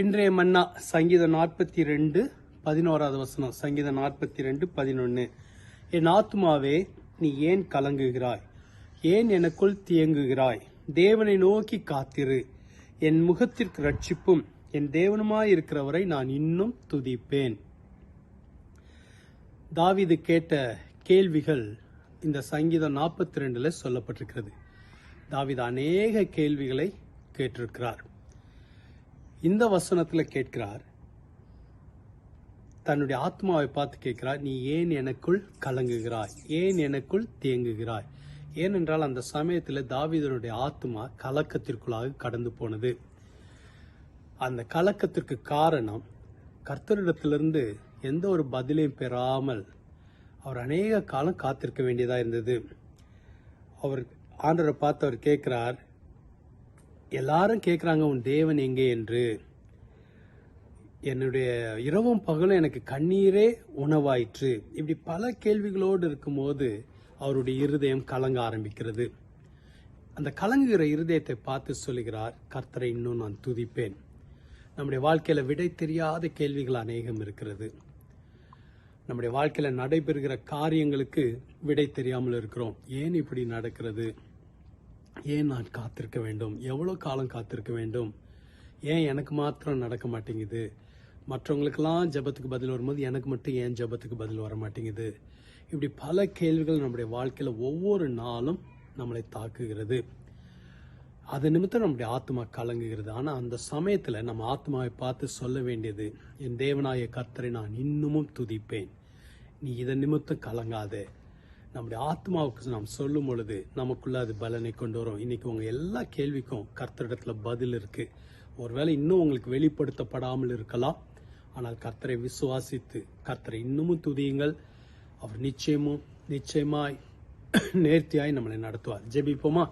இன்றைய மன்னா சங்கீதம் நாற்பத்தி ரெண்டு பதினோராவது வசனம். சங்கீதம் நாற்பத்தி ரெண்டு பதினொன்று என் ஆத்மாவே நீ ஏன் கலங்குகிறாய்? ஏன் எனக்குள் தியங்குகிறாய்? தேவனை நோக்கி காத்திரு. என் முகத்திற்கு ரட்சிப்பும் என் தேவனுமாயிருக்கிறவரை நான் இன்னும் துதிப்பேன். தாவிது கேட்ட கேள்விகள் இந்த சங்கீதம் நாற்பத்தி ரெண்டில் சொல்லப்பட்டிருக்கிறது. தாவிது அநேக கேள்விகளை கேட்டிருக்கிறார். இந்த வசனத்தில் கேட்கிறார் தன்னுடைய ஆத்மாவை பார்த்து கேட்கிறார் நீ ஏன் எனக்குள் கலங்குகிறாய்? ஏன் எனக்குள் தேங்குகிறாய்? ஏனென்றால் அந்த சமயத்தில் தாவிதனுடைய ஆத்மா கலக்கத்திற்குள்ளாக கடந்து போனது. அந்த கலக்கத்திற்கு காரணம் கர்த்தரிடத்திலிருந்து எந்த ஒரு பதிலையும் பெறாமல் அவர் அநேக காலம் காத்திருக்க வேண்டியதாக இருந்தது. அவர் ஆண்டரை பார்த்து அவர் கேட்கிறார் எல்லாரும் கேட்குறாங்க உன் தேவன் எங்கே? என்று. என்னுடைய இரவும் பகலும் எனக்கு கண்ணீரே உணவாயிற்று. இப்படி பல கேள்விகளோடு இருக்கும்போது அவருடைய இருதயம் கலங்க ஆரம்பிக்கிறது. அந்த கலங்குகிற இருதயத்தை பார்த்து சொல்லுகிறார் கர்த்தரை இன்னும் நான் துதிப்பேன். நம்முடைய வாழ்க்கையில் விடை தெரியாத கேள்விகள் அநேகம் இருக்கிறது. நம்முடைய வாழ்க்கையில் நடைபெறுகிற காரியங்களுக்கு விடை தெரியாமல் இருக்கிறோம். ஏன் இப்படி நடக்கிறது? ஏன் நான் காத்திருக்க வேண்டும்? எவ்வளோ காலம் காத்திருக்க வேண்டும்? ஏன் எனக்கு மாத்திரம் நடக்க மாட்டேங்குது? மற்றவங்களுக்கெல்லாம் ஜெபத்துக்கு பதில் வரும்போது எனக்கு மட்டும் ஏன் ஜெபத்துக்கு பதில் வர மாட்டேங்குது? இப்படி பல கேள்விகள் நம்முடைய வாழ்க்கையில் ஒவ்வொரு நாளும் நம்மளை தாக்குகிறது. அது நிமித்தம் நம்முடைய ஆத்மா கலங்குகிறது. ஆனால் அந்த சமயத்தில் நம்ம ஆத்மாவை பார்த்து சொல்ல வேண்டியது என் தேவனாய கர்த்தரை நான் இன்னமும் துதிப்பேன். நீ இதன் நிமித்தம் கலங்காதே. நம்முடைய ஆத்மாவுக்கு நாம் சொல்லும் பொழுது நமக்குள்ள அது பலனை கொண்டு வரும். இன்னைக்கு உங்க எல்லா கேள்விக்கும் கர்த்தரிடத்துல பதில் இருக்கு. ஒருவேளை இன்னும் உங்களுக்கு வெளிப்படுத்தப்படாமல் இருக்கலாம். ஆனால் கர்த்தரை விசுவாசித்து கர்த்தரை இன்னமும் துதியுங்கள். அவர் நிச்சயமும் நிச்சயமாய் நேர்த்தியாய் நம்மளை நடத்துவார். ஜெபிப்போமா?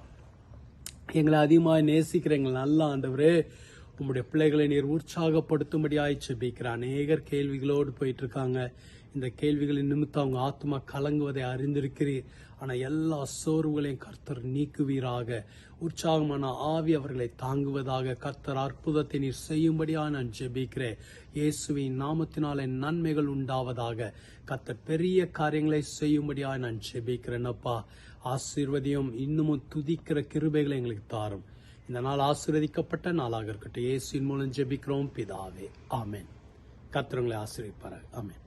எங்களை அதிகமாக நேசிக்கிற எங்கள் நல்ல ஆண்டவரே உங்களுடைய பிள்ளைகளை நீர் உற்சாகப்படுத்தும்படியாய் செபிக்கிற அநேகர் கேள்விகளோடு போயிட்டு இருக்காங்க. இந்த கேள்விகளின் நிமித்தம் அவங்க ஆத்மா கலங்குவதை அறிந்திருக்கிறீர். ஆனால் எல்லா சோர்வுகளையும் கர்த்தர் நீக்குவீராக. உற்சாகமான ஆவி அவர்களை தாங்குவதாக கர்த்தர் அற்புதத்தை நீர் செய்யும்படியா நான் ஜெபிக்கிறேன். இயேசுவின் நாமத்தினாலே நன்மைகள் உண்டாவதாக கர்த்தர் பெரிய காரியங்களை செய்யும்படியா நான் ஜெபிக்கிறேன் அப்பா. ஆசீர்வதியும் இன்னமும் துதிக்கிற கிருபைகளை எங்களுக்கு தாரும். இந்த நாள் ஆசீர்வதிக்கப்பட்ட நாளாக இருக்கட்டும். இயேசுவின் மூலம் ஜெபிக்கிறோம். பிதாவே. ஆமேன். கத்திரங்களை உங்களை ஆமேன்.